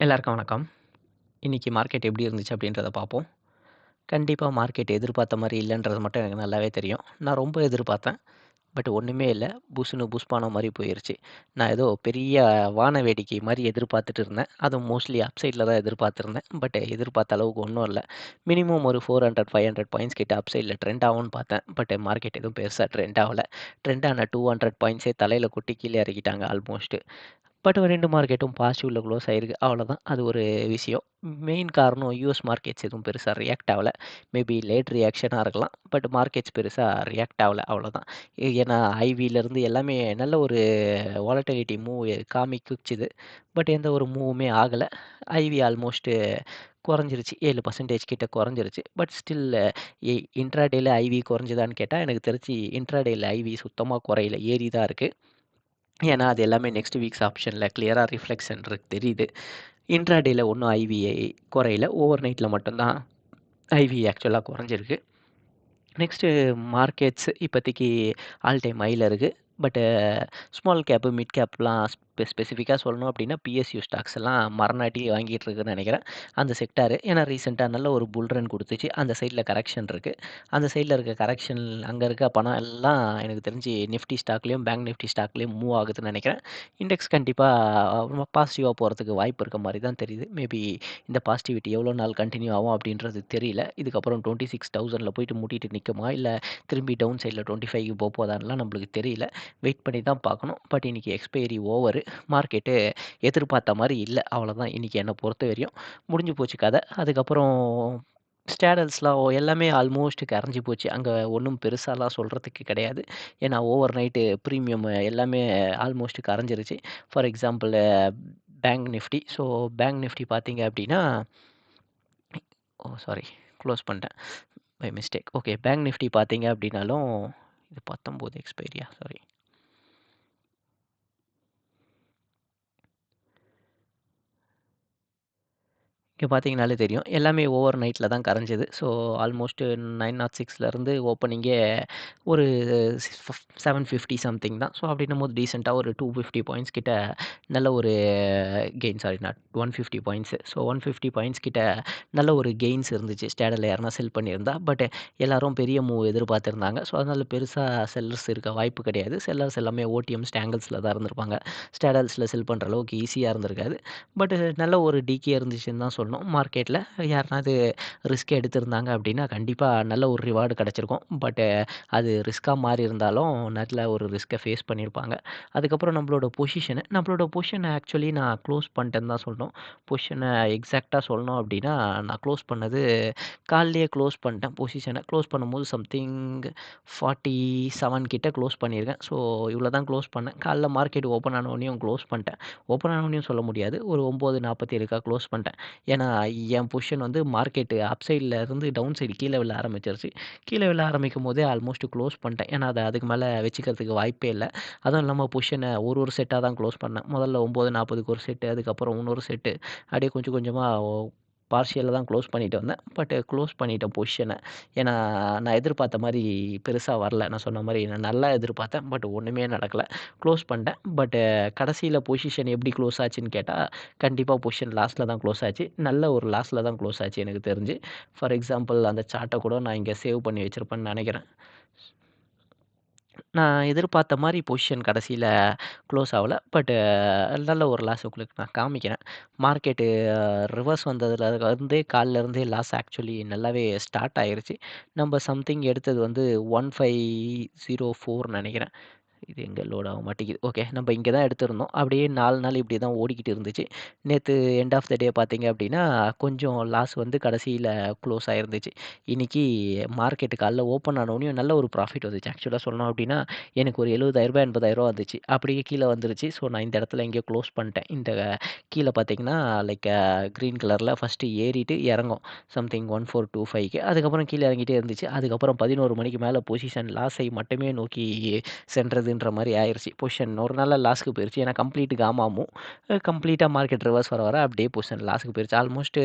எல்லாருக்கும் வணக்கம். இன்றைக்கி மார்க்கெட் எப்படி இருந்துச்சு அப்படின்றத பார்ப்போம். கண்டிப்பாக மார்க்கெட் எதிர்பார்த்த மாதிரி இல்லைன்றது மட்டும் எனக்கு நல்லாவே தெரியும். நான் ரொம்ப எதிர்பார்த்தேன். பட் ஒண்ணுமே இல்ல. புஷ் புஷ்பான மாதிரி போயிடுச்சு நான் ஏதோ பெரிய வான வேடிக்கை மாதிரி எதிர்பார்த்துட்டு இருந்தேன். அதுவும் மோஸ்ட்லி அப்சைடில் தான் எதிர்பார்த்துருந்தேன் பட் எதிர்பார்த்த அளவுக்கு ஒன்றும் இல்லை மினிமம் ஒரு 400, 500 பாயிண்ட்ஸ் கிட்ட அப்சைடில் ட்ரெண்ட் ஆகும்னு பார்த்தேன். பட் மார்க்கெட் எதுவும் பெருசாக ட்ரெண்ட் ஆகலை ட்ரெண்ட் ஆன 200 பாயிண்ட்ஸே தலையில் கொட்டி கீழே இறக்கிட்டாங்க ஆல்மோஸ்ட்டு பட் ரெண்டு மார்க்கெட்டும் பாசிட்டிவ்ல க்ளோஸ் ஆயிருக்கு. அவ்வளோதான். அது ஒரு விஷயம். மெயின் காரணம் யூஎஸ் மார்க்கெட்ஸ் எதுவும் பெருசாக ரியாக்ட் ஆகலை மேபி லேட் ரியாக்ஷனாக இருக்கலாம். பட் மார்க்கெட்ஸ் பெருசாக ரியாக்ட் ஆகலை அவ்வளோதான். ஏன்னா ஐவியிலேருந்து எல்லாமே நல்ல ஒரு வாலட்டிலிட்டி மூவ் காமிக்குச்சுது. பட் எந்த ஒரு மூவுமே ஆகலை ஐவி ஆல்மோஸ்ட்டு குறைஞ்சிருச்சு. ஏழு பர்சன்டேஜ் கிட்ட குறைஞ்சிருச்சு. பட் ஸ்டில் இன்ட்ராடேயில் ஐவி குறைஞ்சுதான்னு கேட்டால் எனக்கு தெரிஞ்சு இன்ட்ராடேயில் ஐவி சுத்தமாக குறையல. ஏறி தான் இருக்குது ஏன்னா, அது எல்லாமே நெக்ஸ்ட் வீக்ஸ் ஆப்ஷனில் கிளியராக ரிஃப்ளெக்ஷன் இருக்கு தெரியுது. இன்ட்ராடேயில் ஒன்றும் ஐவிஐ குறையில ஓவர் நைட்டில் மட்டும்தான் ஐவி ஆக்சுவலாக குறைஞ்சிருக்கு. நெக்ஸ்ட்டு மார்க்கெட்ஸ் இப்போதைக்கு ஆல் டைம் ஹைல இருக்குது பட்டு ஸ்மால் கேப்பு மிட் கேப்லாம் ஸ்பெ ஸ்பெசிஃபிக்காக சொல்லணும் அப்படின்னா, பிஎஸ்யூ ஸ்டாக்ஸ் எல்லாம் மரணாட்டி வாங்கிட்டு இருக்குன்னு நினைக்கிறேன் அந்த செக்டார். ஏன்னா ரீசெண்டாக நல்ல ஒரு புல் ரன் கொடுத்துச்சு அந்த சைடில் கரெக்ஷன் இருக்குது அந்த சைடில் இருக்க கரெக்ஷன் அங்கே இருக்க பணம் எல்லாம் எனக்கு தெரிஞ்சு நிஃப்டி ஸ்டாக்லேயும் பேங்க் நிஃப்டி ஸ்டாக்லேயும் மூவ் ஆகுதுன்னு நினைக்கிறேன் இண்டெக்ஸ் கண்டிப்பாக பாசிட்டிவாக போகிறதுக்கு வாய்ப்பு இருக்க மாதிரி தான் தெரியுது. மேபி இந்த பாசிட்டிவிட்டி எவ்வளோ நாள் கண்டினியூ ஆகும் அப்படின்றது தெரியல. இதுக்கப்புறம் 26,000ல போயிட்டு முட்டிட்டு நிற்குமா இல்லை திரும்பி டவுன் சைடில் சைட்ல 25க்கு போப்போதான்லாம் நம்மளுக்கு தெரியல. வெயிட் பண்ணி தான் பார்க்கணும். பட் இன்றைக்கி எக்ஸ்பைரி ஓவரு. மார்க்கெட்டு எதிர்பார்த்த மாதிரி இல்லை அவ்வளோதான் இன்னைக்கு பொறுத்த பொறுத்தவரையும். முடிஞ்சு போச்சு கதை. அதுக்கப்புறம் ஸ்டேடல்ஸ்லாம் எல்லாமே ஆல்மோஸ்ட் கரைஞ்சு போச்சு. அங்கே ஒன்றும் பெருசாலாம் சொல்கிறதுக்கு கிடையாது. ஏன்னா ஓவர் நைட்டு ப்ரீமியம் எல்லாமே almost கரைஞ்சிருச்சு. For example bank Nifty. So bank Nifty பார்த்தீங்க அப்படின்னா ஓ சாரி க்ளோஸ் பண்ணிட்டேன். By mistake. Okay bank Nifty பார்த்தீங்க அப்படின்னாலும் இது 19 எக்ஸ்பைரியா? சாரி. இங்கே பார்த்தீங்கனாலே தெரியும். எல்லாமே ஓவர் நைட்டில் தான் கரைஞ்சிது ஸோ ஆல்மோஸ்ட் 906லருந்து ஓப்பனிங்கே ஒரு செவன் ஃபிஃப்டி சம்திங் தான். ஸோ அப்படின்னும் போது டீசெண்டாக ஒரு 250 பாயிண்ட்ஸ் கிட்ட நல்ல ஒரு gain sorry not one fifty points so 150 points கிட்ட நல்ல ஒரு கெயின்ஸ் இருந்துச்சு. ஸ்டேடில் யாருனா செல் பண்ணியிருந்தா. பட் எல்லோரும் பெரிய மூவ் எதிர்பார்த்திருந்தாங்க. ஸோ அதனால் பெருசாக செல்லர்ஸ் இருக்க வாய்ப்பு கிடையாது. செல்லர்ஸ் எல்லாமே ஓடிஎம், ஸ்டாங்கிள்ஸில் தான் இருந்திருப்பாங்க. ஸ்டேடல்ஸில் செல் பண்ணுற அளவுக்கு ஈஸியாக இருந்திருக்காது. பட் நல்ல ஒரு டிகே இருந்துச்சுன்னு தான் சொல்லணும். மார்க்கெட்ல யாருனாவது ரிஸ்க் எடுத்திருந்தாங்க அப்படின்னா, கண்டிப்பாக நல்ல ஒரு ரிவார்டு கிடச்சிருக்கும் பட்டு அது ரிஸ்க்காக மாறி இருந்தாலும் நல்ல ஒரு ரிஸ்க்கை ஃபேஸ் பண்ணியிருப்பாங்க. அதுக்கப்புறம் நம்மளோட பொசிஷனு நம்மளோட பொசிஷனை ஆக்சுவலி நான் க்ளோஸ் பண்ணிட்டேன்னு தான் சொல்லணும். பொசிஷனை எக்ஸாக்டாக சொல்லணும் அப்படின்னா, நான் க்ளோஸ் பண்ணது காலையே க்ளோஸ் பண்ணிட்டேன் பொசிஷனை க்ளோஸ் பண்ணும்போது சம்திங் 47 கிட்ட க்ளோஸ் பண்ணியிருக்கேன். ஸோ இவ்வளோ தான் க்ளோஸ் பண்ணேன். காலைல மார்க்கெட் ஓப்பன் ஆனவனையும் க்ளோஸ் பண்ணிட்டேன். ஓப்பன் ஆனோனயும் சொல்ல முடியாது. ஒரு 9:47க்கா க்ளோஸ் பண்ணிட்டேன். ஏன்னா என் பொசிஷன் வந்து மார்க்கெட்டு அப் சைடில் இருந்து டவுன் சைடு கீழே விழ ஆரம்பிச்சிருச்சு. கீழே விழ ஆரம்பிக்கும்போதே ஆல்மோஸ்ட் க்ளோஸ் பண்ணிட்டேன். ஏன்னா அதை அதுக்கு மேலே வச்சுக்கிறதுக்கு வாய்ப்பே இல்லை அதுவும் இல்லாமல் பொசிஷன ஒரு ஒரு செட்டாக தான் க்ளோஸ் பண்ணேன். முதல்ல 9:40க்கு ஒரு செட்டு, அதுக்கப்புறம் இன்னொரு செட்டு அப்படியே கொஞ்சம் கொஞ்சமாக பார்ஷியலில் தான் க்ளோஸ் பண்ணிட்டு வந்தேன். பட் க்ளோஸ் பண்ணிட்டேன் பொசிஷனை ஏன்னா நான் எதிர்பார்த்த மாதிரி பெருசாக வரல. நான் சொன்ன மாதிரி நான் நல்லா எதிர்பார்த்தேன். பட் ஒன்றுமே நடக்கல. க்ளோஸ் பண்ணிட்டேன். பட் கடைசியில் பொசிஷன் எப்படி க்ளோஸ் ஆச்சுன்னு கேட்டால் கண்டிப்பாக பொசிஷன் லாஸ்ட்டில் தான் க்ளோஸ் ஆச்சு. நல்ல ஒரு லாஸ்ட்டில் தான் க்ளோஸ் ஆச்சு எனக்கு தெரிஞ்சு. ஃபார் எக்ஸாம்பிள் அந்த சார்ட்டை கூட நான் இங்கே சேவ் பண்ணி வச்சுருப்பேன்னு நினைக்கிறேன் நான் எதிர்பார்த்த மாரி பொசிஷன் கடைசியில க்ளோஸ் ஆவல. பட்டு நல்ல ஒரு லாஸ் உங்களுக்கு நான் காமிக்கிறேன். மார்க்கெட்டு ரிவர்ஸ் வந்ததுல இருந்தே காலைல இருந்தே லாஸ் ஆக்சுவலி நல்லாவே ஸ்டார்ட் ஆயிருச்சு. நம்ம சம்திங் எடுத்தது வந்து 1504 நெனைக்கிறேன். இது எங்கே லோட் ஆக மாட்டேங்குது. ஓகே நம்ம இங்கே தான் எடுத்திருந்தோம். அப்படியே நாலு நாள் இப்படி தான் ஓடிக்கிட்டு இருந்துச்சு. நேற்று எண்ட் ஆஃப் த டே பார்த்தீங்க அப்படின்னா, கொஞ்சம் லாஸ் வந்து கடைசியில் க்ளோஸ் ஆகிருந்துச்சு இன்னைக்கு மார்க்கெட்டு காலைல ஓப்பன் ஆனோனயும் நல்ல ஒரு ப்ராஃபிட் வந்துச்சு. ஆக்சுவலாக சொல்லணும் அப்படின்னா, எனக்கு ஒரு எழுபதாயிரரூபா எண்பதாயிரரூபா வந்துச்சு. அப்படியே கீழே வந்துருச்சு. ஸோ நான் இந்த இடத்துல இங்கே க்ளோஸ் பண்ணிட்டேன். இந்த கீழே பார்த்தீங்கன்னா, லைக் க்ரீன் கலரில் ஃபஸ்ட்டு ஏறிட்டு இறங்கும். சம்திங் 1425க்கு. அதுக்கப்புறம் கீழே இறங்கிட்டே இருந்துச்சு. அதுக்கப்புறம் 11 மணிக்கு மேலே பொசிஷன் லாஸை மட்டுமே நோக்கி சென்றது முடியாதுன்ற மாதிரி ஆயிடுச்சு பொசிஷன் ஒரு நாள் லாஸ்க்கு போயிடுச்சு ஏன்னா கம்ப்ளீட் காமாமும் கம்ப்ளீட்டாக மார்க்கெட் ரிவர்ஸ் வர, வர அப்படியே பொசிஷன் லாஸ்க்கு போயிடுச்சு ஆல்மோஸ்ட்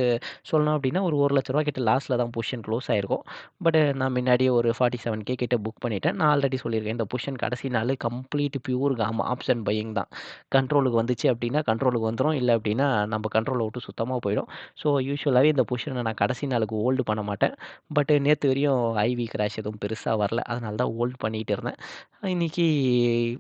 சொல்லணும் அப்படின்னா ஒரு ஒரு லட்ச ரூபா கிட்ட லாஸ்ட்டில் தான் பொசிஷன் க்ளோஸ் ஆயிருக்கும். பட் நான் முன்னாடியே ஒரு 47,000 கிட்ட புக் பண்ணிவிட்டேன் நான் ஆல்ரெடி சொல்லியிருக்கேன். இந்த பொசிஷன் கடைசி நாள் complete pure gamma option buying தான். கண்ட்ரோலுக்கு வந்துச்சு அப்படின்னா கண்ட்ரோலுக்கு வந்துடும் இல்லை அப்படின்னா நம்ம கண்ட்ரோலை விட்டு சுத்தமாக போயிடும். ஸோ யூஸ்வலாகவே இந்த பொசிஷனை நான் கடைசி நாளுக்கு ஹோல்டு பண்ண மாட்டேன். பட் நேற்று வரையும் ஐவி கிராஷ் எதுவும் பெருசாக வரல. அதனால தான் ஹோல்டு பண்ணிகிட்டு இருந்தேன். இன்றைக்கி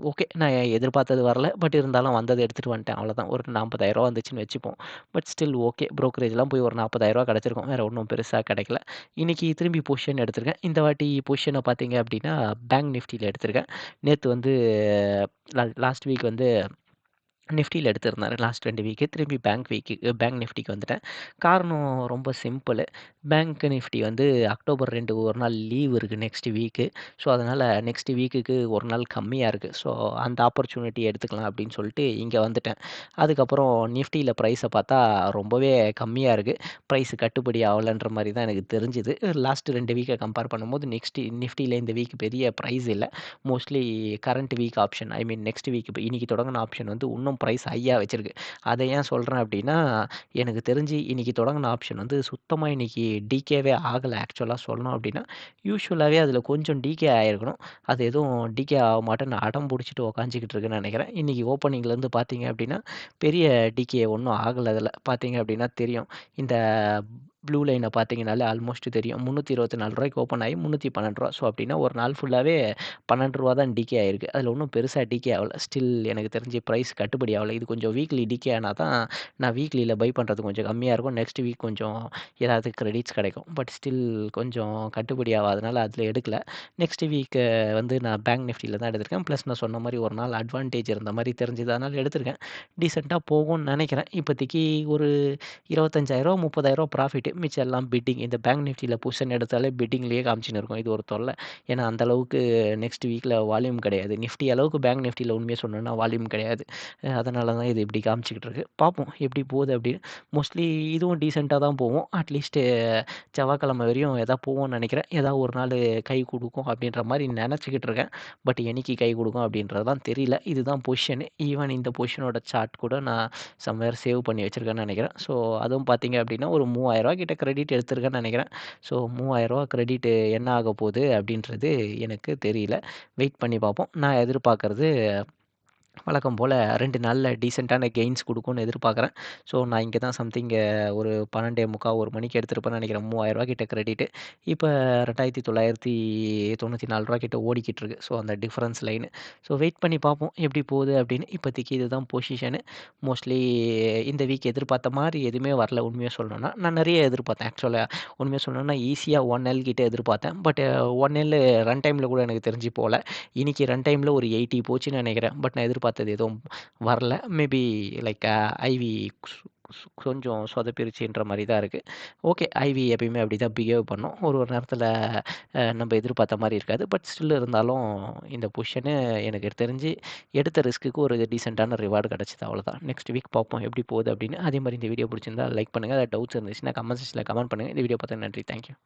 ஓகே. நான் எதிர்பார்த்தது வரல. பட் இருந்தாலும் வந்ததை எடுத்துகிட்டு வந்துட்டேன். அவ்வளோதான். ஒரு நாற்பதாயிரரூவா வந்துச்சுன்னு வச்சுப்போம். But still okay. ப்ரோக்கரேஜ்லாம் போய் ஒரு நாற்பதாயிரரூவா கிடச்சிருக்கும் வேறு ஒன்றும் பெருசாக கிடைக்கல. இன்றைக்கி திரும்பி பொசிஷன் எடுத்திருக்கேன். இந்த வாட்டி பொசிஷனை பார்த்தீங்க அப்படின்னா, பேங்க் நிஃப்டியில் எடுத்திருக்கேன். நேற்று வந்து லாஸ்ட் வீக் வந்து நிஃப்டியில் எடுத்திருந்தார் லாஸ்ட் ரெண்டு வீக்கு. திரும்பி பேங்க் வீக்கு பேங்க் நிஃப்டிக்கு வந்துட்டேன். காரணம் ரொம்ப சிம்பிள். பேங்க் நிஃப்டி வந்து அக்டோபர் ரெண்டு ஒரு நாள் லீவ் இருக்குது நெக்ஸ்ட் வீக்கு. ஸோ அதனால் நெக்ஸ்ட் வீக்குக்கு ஒரு நாள் கம்மியாக இருக்குது ஸோ அந்த ஆப்பர்ச்சுனிட்டி எடுத்துக்கலாம் அப்படின்னு சொல்லிட்டு இங்கே வந்துட்டேன். அதுக்கப்புறம் நிஃப்டியில் ப்ரைஸை பார்த்தா ரொம்பவே கம்மியாக இருக்குது ப்ரைஸ் கட்டுப்படி ஆகலைன்ற மாதிரி தான் எனக்கு தெரிஞ்சுது. லாஸ்ட் ரெண்டு வீக்கை கம்பேர் பண்ணும்போது நெக்ஸ்ட் நிஃப்டியில் இந்த வீக் பெரிய ப்ரைஸ் இல்லை mostly current week option I mean next week இன்றைக்கி தொடங்கின ஆப்ஷன் வந்து இன்னும் ப்ரைஸ் ஐயாக வச்சுருக்கு அதை ஏன் சொல்கிறேன் அப்படின்னா, எனக்கு தெரிஞ்சு இன்னைக்கு தொடங்கின ஆப்ஷன் வந்து சுத்தமாக இன்னைக்கு டிகேவே ஆகலை ஆக்சுவலாக சொல்லணும் அப்படின்னா. யூஸ்வலாகவே அதில் கொஞ்சம் டிகே ஆகிருக்கணும் அது எதுவும் டிகே ஆக மாட்டேன்னு அடம் பிடிச்சிட்டு உக்காஞ்சிக்கிட்டு இருக்குன்னு நினைக்கிறேன் இன்னைக்கு ஓப்பனிங்லேருந்து பார்த்தீங்க அப்படின்னா, பெரிய டிகே ஒன்றும் ஆகலை அதில் பார்த்தீங்க அப்படின்னா தெரியும். இந்த ப்ளூ லைனை பார்த்தீங்கனாலே ஆல்மோஸ்ட் தெரியும். முந்நூற்றி இருபத்தி நாலு ரூபாய்க்கு ஓப்பன் ஆகி முந்நூற்றி 312 ஸோ அப்படின்னா ஒரு நாள் ஃபுல்லாகவே பன்னெண்டு ரூபா தான் டிகே ஆயிருக்கு. அதில் ஒன்றும் பெருசாக டிகே ஆகலை ஸ்டில் எனக்கு தெரிஞ்சு ப்ரைஸ் கட்டுப்படி ஆகலை இது கொஞ்சம் வீக்லி டிகே ஆனா தான் நான் வீக்லியில் பை பண்ணுறது கொஞ்சம் கம்மியாக இருக்கும். நெக்ஸ்ட் வீக் கொஞ்சம் ஏதாவது கிரெடிட்ஸ் கிடைக்கும். பட் ஸ்டில் கொஞ்சம் கட்டுப்படி ஆகாதனால அதில் எடுக்கல. நெக்ஸ்ட் வீக் வந்து நான் பேங்க் நிஃப்டியில் தான் எடுத்திருக்கேன். ப்ளஸ் நான் சொன்ன மாதிரி ஒரு நாள் அட்வான்டேஜ் இருந்த மாதிரி தெரிஞ்சதுனால எடுத்திருக்கேன். டீசெண்டாக போகும்னு நினைக்கிறேன் இப்போதைக்கு ஒரு ரூ. 25,000 ப்ராஃபிட்டு மிச்சம் எல்லாம் பிட்டிங். இந்த பேங்க் நிஃப்டியில் பொசிஷன் எடுத்தாலே பிட்டிங்லேயே காமிச்சின்னு இருக்கும். இது ஒரு தொல்லை ஏன்னா அந்த அளவுக்கு நெக்ஸ்ட் வீக்கில் வால்யூம் கிடையாது. நிஃப்டி அளவுக்கு பேங்க் நிஃப்டியில் உண்மையாக சொல்லணும்னா வால்யூம் கிடையாது. அதனால தான் இது இப்படி காமிச்சிக்கிட்டு இருக்கு. பார்ப்போம் எப்படி போகுது அப்படின்னு. மோஸ்ட்லி இதுவும் டீசெண்டாக தான் போவோம் அட்லீஸ்ட்டு செவ்வாய்க்கிழமை வரையும் எதா போவோம்னு நினைக்கிறேன் ஏதாவது ஒரு நாள் கை கொடுக்கும் அப்படின்ற மாதிரி நினச்சிக்கிட்டு இருக்கேன். பட் என்னைக்கு கை கொடுக்கும் அப்படின்றது தான் தெரியல. இதுதான் பொசிஷன். ஈவன் இந்த பொசிஷனோட சார்ட் கூட நான் சம்வேர் சேவ் பண்ணி வச்சுருக்கேன்னு நினைக்கிறேன் ஸோ அதுவும் பார்த்தீங்க அப்படின்னா ஒரு ரூ. கிட்ட கிரெடிட் எடுத்திருக்கேன்னு நினைக்கிறேன் ஸோ மூவாயிரரூவா 3000 கிரெடிட் என்ன ஆகப்போகுது அப்படின்றது எனக்கு தெரியல. வெயிட் பண்ணி பார்ப்போம். நான் எதிர்பார்க்குறது வழக்கம் போல் ரெண்டு நாளில் டீசெண்டான கெயின்ஸ் கொடுக்குன்னு எதிர்பார்க்குறேன். ஸோ நான் இங்கே தான் சம்திங் ஒரு 12:45 1 மணிக்கு எடுத்திருப்பேன்னு நெனைக்கிறேன். ரூ. 3000 கிட்ட கிரெடிட். இப்ப ரூ. 2,994 கிட்ட ஓடிக்கிட்டு இருக்கு. ஸோ அந்த டிஃப்ரென்ஸ் லைன். ஸோ வெயிட் பண்ணி பார்ப்போம் எப்படி போகுது அப்படின்னு. இப்போதைக்கு இதுதான் பொசிஷனு மோஸ்ட்லி இந்த வீக் எதிர்பார்த்த மாதிரி எதுவுமே வரல உண்மையாக சொல்லணும்னா. நான் நிறைய எதிர்பார்த்தேன் ஆக்சுவலாக உண்மையாக சொல்லணும்னா ஈஸியாக ஒன் எல் கிட்டே எதிர்பார்த்தேன். பட் ஒன் எல் ரன் டைமில் கூட எனக்கு தெரிஞ்சு போல. இன்னைக்கு ரன் டைமில் ஒரு 80 போச்சுன்னு நினைக்கிறேன் பட் நான் எதிர்பார்த்தது எதுவும் வரல. மேபி லைக் ஐவி கொஞ்சம் சொதப்பிருச்சுன்ற மாதிரி தான் இருக்குது ஓகே. ஐவி எப்பயுமே அப்படி தான் பிஹேவ் பண்ணும். ஒரு ஒரு நேரத்தில் நம்ம எதிர்பார்த்த மாதிரி இருக்காது. பட் ஸ்டில் இருந்தாலும் இந்த பொசிஷனு எனக்கு தெரிஞ்சு எடுத்த ரிஸ்க்குக்கு ஒரு டீசெண்டான ரிவார்டு கிடச்சிது அவ்வளோதான். நெக்ஸ்ட் வீக் பார்ப்போம் எப்படி போகுது அப்படின்னு. அதே மாதிரி இந்த வீடியோ பிடிச்சிருந்தா லைக் பண்ணுங்கள் அதை டவுட்ஸ் இருந்துச்சுன்னா கமெண்ட் செக்ஷனில் கமெண்ட் பண்ணுங்கள் இந்த வீடியோ பார்த்து நன்றி. Thank you.